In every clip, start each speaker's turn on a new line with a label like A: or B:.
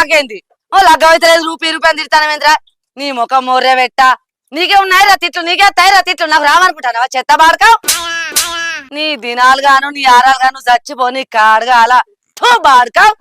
A: నాకేంది? ఓ లగ్గం అయితే లేదు రూపాయి రూపాయలు తిడతానవేంద్రా? నీ ముఖం మోర్రే పెట్ట. నీకే ఉన్నాయి రా తిట్లు నీకే వస్తాయి రా తిట్లు. నాకు రావనుకుంటానా చెత్త బాడకావు నీ దినాలు గాను నీ ఆరాలు గాను చచ్చిపో నీ కాడగాల. బాడకావు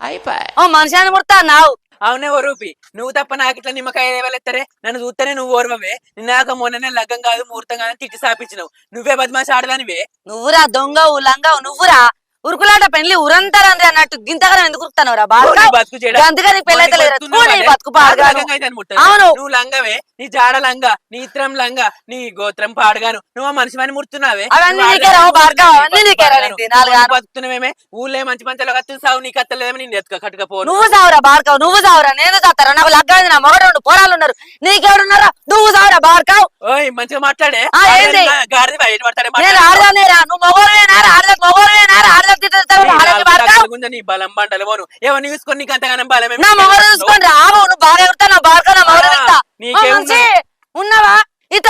A: ఓ మనిషి అని ముడతా నావు
B: అవునే ఓ రూపి నువ్వు తప్ప నాకు ఇట్లా నిమ్మకాయ ఎవరెత్తారే నన్ను చూస్తేనే నువ్వు ఓర్వవే. నిన్నాక మొన్ననే లగ్గం కాదు ముహూర్తం కాదు తిట్టి సాపించినావు. నువ్వే బద్మాషి ఆడదానివే.
A: నువ్వురా దొంగ లంగవు నువ్వురా. ఉరుకులాట పెళ్ళి ఉరంతరంది అన్నట్టు గింతగానం ఎందుకు రా బాగా
B: నీ బతుకు చెడా.
A: అందుకే నీకు పెళ్ళైతే
B: నీకు
A: లేదురా.
B: బతుకున్నావు
A: తూ నీ
B: అదే.
A: బతుకు పాడుగాను.
B: నాకు లగ్గం అయితే అనుకుంటాను.
A: అవును.
B: నువ్వు లంగవే నీ జాడ లంగ నీ ఇత్రం లంగ నీ గోత్రం పాడగాను నువ్వు మనిషి మని ముడుతున్నావే. బతుకుతున్నావేమే ఊళ్ళో మంచి మంచిలో కత్తి సావు నీ కత్తలేమని నేను ఎత్తుక కట్టుకపోను
A: నువ్వు సావురా భార్గవ్ నువ్వు సావురా నేను చాతారా నాకు లగ్గమైంది నా మగడు రెండు పోరాలు ఉన్నారు నీకెవడున్నారా నువ్వు సావురా భార్గవ్
B: ఓయ్ మంచిగా మాట్లాడే? గాడిది బయట పడతాడే
A: నువ్వు ఆడదాకి భార్గవ్
B: నీ బలం బండలు పోను. ఎవరిని చూసుకొని నీకు అంతగానం బలం ఏమి
A: నా మొగడు చూసుకొని రావు నువ్వు బాగా ఎగురుతా నా భార్గవ్ నా మొగడు
B: ఆ,
A: ఎగురుతా.
B: నీకే
A: ఉన్నావా? ఇత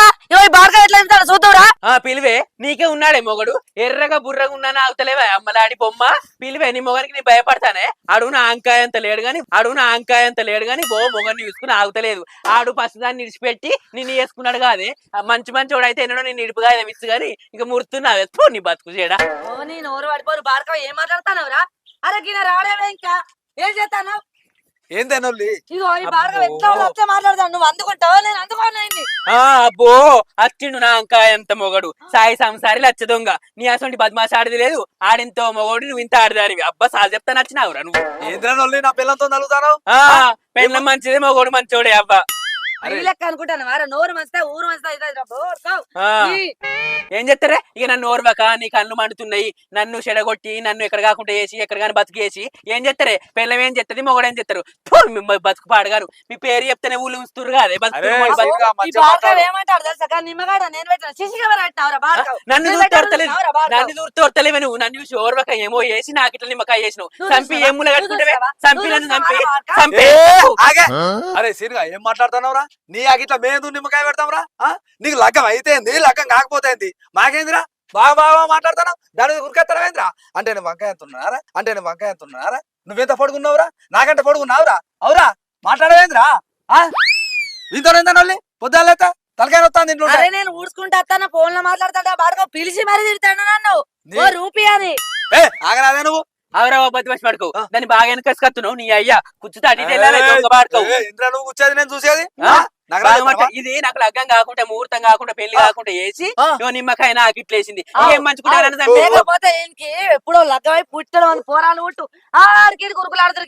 A: ఎట్లా ఎగురుతాడు చూద్దావురా.
B: ఆ పిలివే నీకే ఉన్నాడే మొగడు. ఎర్రగా బుర్రగా ఉన్నాను ఆగుతలేవా అమ్మలాడి బొమ్మ. పిలివే నీ మొగనికి నీ భయపడతానే. అడుగు నా అంకాయ అంత లేడు గాని అడుగు నా అంకాయ అంత లేడు గాని బో మొగని చూసుకుని ఆగుతలేదు. ఆడు పసుదాన్ని నిడిచిపెట్టి నిన్ను వేసుకున్నాడు కాదే. మంచి మంచి వాడు అయితే ఎన్నడో నేను ఇడుపుగా విచ్చు గాని ఇక పో నీ బతుకు చేయడా
A: ఓ నీ నోరు పడిపోరు. భార్గవ్ ఏం మాట్లాడతానవరా అరే గిన రావడమే ఇంకా. ఏం చేస్తాను?
C: ఏందనోళ్ళి
A: ఇగో ఈ భార్గవ్ ఎట్లా వస్తే మాట్లాడతాను నువ్వు అందుకుంటావా? నేను అందుకోనండి
B: ఆ అబ్బో. అచ్చిండు నా అంత మొగడు. సాయి సంసారి లచ్చ దొంగ. నీ అసలు బద్మాష ఆడిది లేదు. ఆడింతో మొగోడు నువ్వు ఇంత ఆడదానివి. అబ్బా సార్ చెప్తా నచ్చినావురా నువ్వు?
C: ఏంద్రనోళ్ళి నా పిల్లలతో నలుగుతాను?
B: పెళ్ళ మంచిదే మొగోడు మంచోడే అబ్బా.
A: లెక్క అనుకుంటాను. వారా నోరు మంచిదే ఊరు మంచిదే ఇదే ఈ
B: ఏం చెప్తారే ఇక నన్ను ఓర్వక నీ కళ్ళు మండుతున్నాయి నన్ను చెడగొట్టి నన్ను ఎక్కడ కాకుండా వేసి ఎక్కడ కానీ బతికేసి ఏం చెప్తారే పిల్లం ఏం చెప్తుంది మొగడు ఏం చెప్తారు ఫు, మీ మ- బతుకు పాడగారు మీ పేరు చెప్తేనే ఊళ్ళు ఉంచుతురు కాదే బతుకు. బతుకు. నన్ను చూసి? నన్ను చూసి తొడతలేవే నువ్వు. నన్ను చూసి ఓర్వక ఏమో వేసి నాకు ఇట్లా నిమ్మకాయ చేసినావు. చంపి
A: చూసావా?
B: ఏం ముల
A: నువ్వు
B: కట్టుకుంటే? చంపి నన్ను చంపి? చంపి.
C: అరే సీనుగా ఏం మాట్లాడుతున్నావురా? నీ ఆగిట్లా మేము నిమ్మకాయ పెడతాంరా ఆ? నీకు లగ్గం అయితేంది లగ్గం కాకపోతేంది. మాకేందిరా? బాగా బాగా మాట్లాడుతున్నావు. దాని మీద ఉరికెత్తడమేంద్రా అంటే నేను వంకాయ ఎంత ఉన్నారా అంటే నేను వంకాయ ఎంత ఉన్నారా నువ్వెంత పడుకున్నావురా నాకంటే పడుకున్నావురా అవురా మాట్లాడవేంద్రా ఆ? వింతోనేందనోళ్ళి పొద్దులేత తలకాయ వస్తాను ఇంట్లో
A: అరే నేను ఊడ్చుకుంటా అత్తాన ఫోన్లో మాట్లాడతాడా భార్గవ్ పిలిచి మరీ తిడతాడు నన్ను. ఓ రూపీ అని
C: ఏ ఆగరాదే నువ్వు.
B: అవరా బతిమసి పడుకో.
C: ఆ.
B: దాన్ని బాగా వెనకసుకొస్తున్నావు నీ అయ్యా. కుచ్చుతా అటు ఇటు వెళ్ళాలి
C: ఇంద్రా నువ్వు కూర్చోది నేను చూసేది?
B: ఇది నాకు లగ్గం కాకుండా ముహూర్తం కాకుండా
C: పెళ్ళి.
B: కాకుండా వేసి నిమ్మకాయ నాకు ఇట్లేసింది. ఏం మంచుకుంటారని
A: ఎప్పుడో లగ్గమై పుట్టడం పోరాలు పుట్టు ఆడికి కురుకులు ఆడతారు